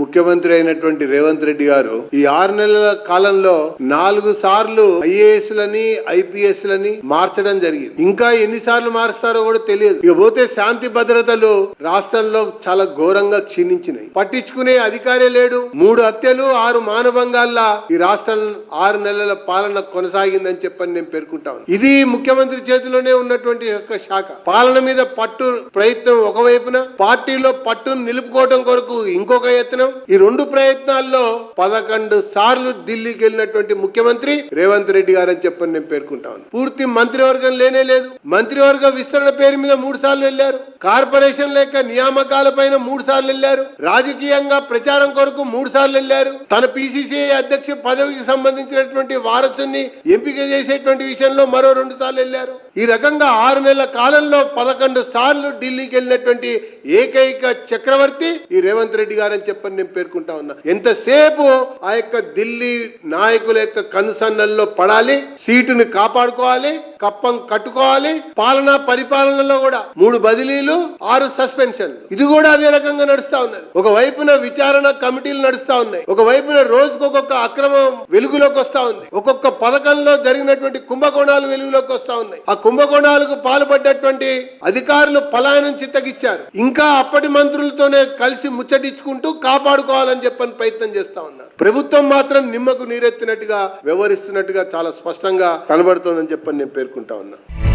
ముఖ్యమంత్రి అయినటువంటి రేవంత్ రెడ్డి గారు ఈ ఆరు నెలల కాలంలో నాలుగు సార్లు ఐఏఎస్ లని ఐపీఎస్ లని మార్చడం జరిగింది. ఇంకా ఎన్ని సార్లు మారుస్తారో కూడా తెలియదు. ఇక పోతే శాంతి భద్రతలు రాష్ట్రంలో చాలా ఘోరంగా క్షీణించినాయి. పట్టించుకునే అధికారే లేడు. మూడు హత్యలు ఆరు మానభంగాల్లా ఈ రాష్ట్రం ఆరు నెలల పాలన కొనసాగిందని చెప్పని నేను పేర్కొంటాను ఇది ముఖ్యమంత్రి చేతిలోనే ఉన్నటువంటి యొక్క శాఖ. పాలన మీద పట్టు ప్రయత్నం ఒకవైపున పార్టీలో పట్టును నిలుపుకోవడం కొరకు ఇంకొక యత్నం ఈ రెండు ప్రయత్నాల్లో పదకొండు సార్లు ఢిల్లీకి వెళ్ళినటువంటి ముఖ్యమంత్రి రేవంత్ రెడ్డి గారు అని చెప్పని నేను పేర్కొంటాను పూర్తి మంత్రివర్గం లేనే లేదు. మంత్రివర్గ విస్తరణ పేరు మీద మూడు సార్లు వెళ్ళారు కార్పొరేషన్ లేక నియామకాల పైన మూడు సార్లు వెళ్ళారు రాజకీయంగా ప్రచారం కొరకు మూడు సార్లు వెళ్ళారు తన పిసిసిఐ అధ్యక్ష పదవికి సంబంధించినటువంటి వారసుని ఎంపిక చేసేటువంటి విషయంలో మరో రెండు సార్లు వెళ్ళారు ఈ రకంగా ఆరు నెలల కాలంలో పదకొండు సార్లు ఢిల్లీకి వెళ్ళినటువంటి ఏకైక చక్రవర్తి ఈ రేవంత్ రెడ్డి గారని చెప్పని నేను పేర్కొంటా ఉన్నా. ఎంతసేపు ఆ యొక్క ఢిల్లీ నాయకుల యొక్క కనుసన్నల్లో పడాలి సీటుని కాపాడుకోవాలి కప్పం కట్టుకోవాలి పాలనా పరిపాలనలో కూడా మూడు బదిలీలు ఆరు సస్పెన్షన్ ఇది కూడా అదే రకంగా నడుస్తా ఉన్నది. ఒక వైపున విచారణ కమిటీలు నడుస్తా ఉన్నాయి. ఒక వైపున రోజుకు ఒక్కొక్క అక్రమం వెలుగులోకి వస్తా ఉంది. ఒక్కొక్క పథకంలో జరిగినటువంటి కుంభకోణాలు వెలుగులోకి వస్తా ఉన్నాయి. ఆ కుంభకోణాలకు పాల్పడ్డటువంటి అధికారులు పలాయనం చిత్తగిచ్చారు. ఇంకా అప్పటి మంత్రులతోనే కలిసి ముచ్చటించుకుంటూ కాపాడుకోవాలని చెప్పని ప్రయత్నం చేస్తా ఉన్నారు. ప్రభుత్వం మాత్రం నిమ్మకు నీరెత్తినట్టుగా వ్యవహరిస్తున్నట్టుగా చాలా స్పష్టంగా కనబడుతోందని చెప్పని నేను పేర్కొంటా ఉన్నా.